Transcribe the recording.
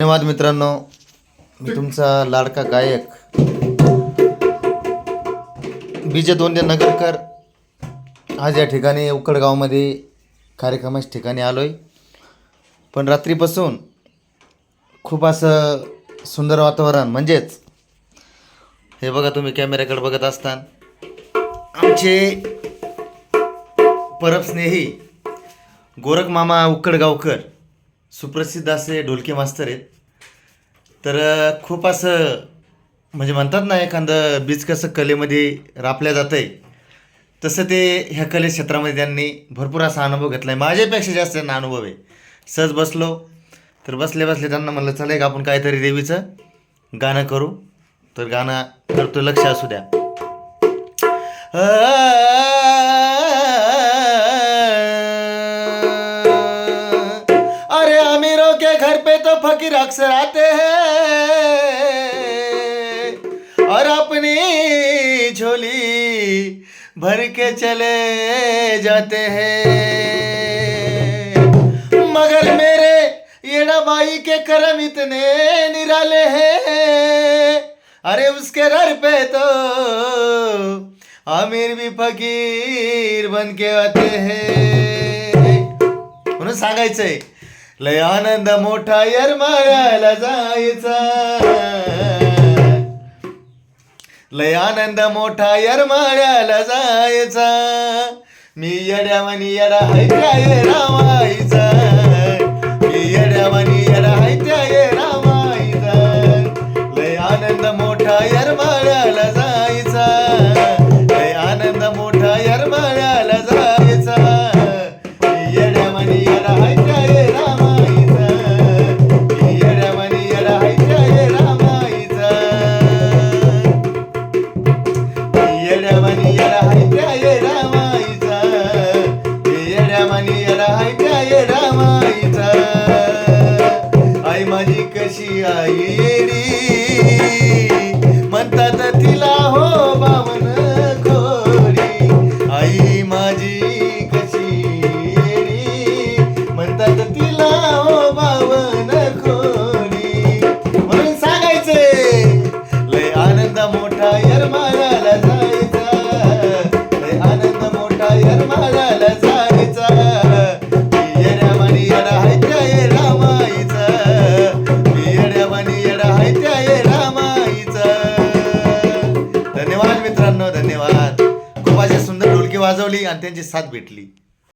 धन्यवाद मित्रांनो. मी तुमचा लाडका गायक. बीजे दोंडे नगरकर आज या ठिकाणी उकडगावमध्ये कार्यक्रमाच्या ठिकाणी आलो आहे पण रात्रीपासून खूप असं सुंदर वातावरण म्हणजेच हे बघा तुम्ही कॅमेऱ्याकडे बघत असताना आमचे परमस्नेही गोरख मामा उकडगावकर सुप्रसिद्ध असे ढोलकी मास्तर आहेत. तर खूप असं म्हणजे म्हणतात ना एखादं बीज कसं कलेमध्ये रापल्या जातं आहे तसं ते ह्या कले क्षेत्रामध्ये त्यांनी भरपूर असा अनुभव घेतला आहे माझ्यापेक्षा जास्त त्यांना अनुभव आहे. सहज बसलो. तर बसले बसले त्यांना म्हणलं चला एक आपण काहीतरी देवीचं गाणं करू. तर गाणं करतो लक्ष असू द्या. की तो आते हैं। और अपनी झोली भर के चले जाते हैं। मगर मेरे येड़ा बाई के करम इतने निराले हैं। अरे उसके घर पे तो आमिर भी फकीर बन के आते हैं। म्हणून सांगायचंय लय आनंद मोठा यरमाळ्याला जायचा. लय आनंद मोठा यरमाळ्याला जायचा. मी येड्यावानी येडा हैत्या ये रामाईचा. मी येड्यावानी येडा हैत्या ये रामाईचा. लय आनंद मोठा यरमाळ्याला जायचा. आई येडा हाय रामाईचा. आई माझी कशी आई येडी. म्हणतात तिला हो बावन खोरी. आई माझी कशी येडी. म्हणतात तिला हो बावन खोरी. म्हणून सांगायचंय लय आनंद मोठा यरमाळ्याला जायचा. लय आनंद मोठा यरमाळ्याला मित्रांनो धन्यवाद. खूप अशी सुंदर ढोलकी वाजवली आणि त्यांची साथ भेटली.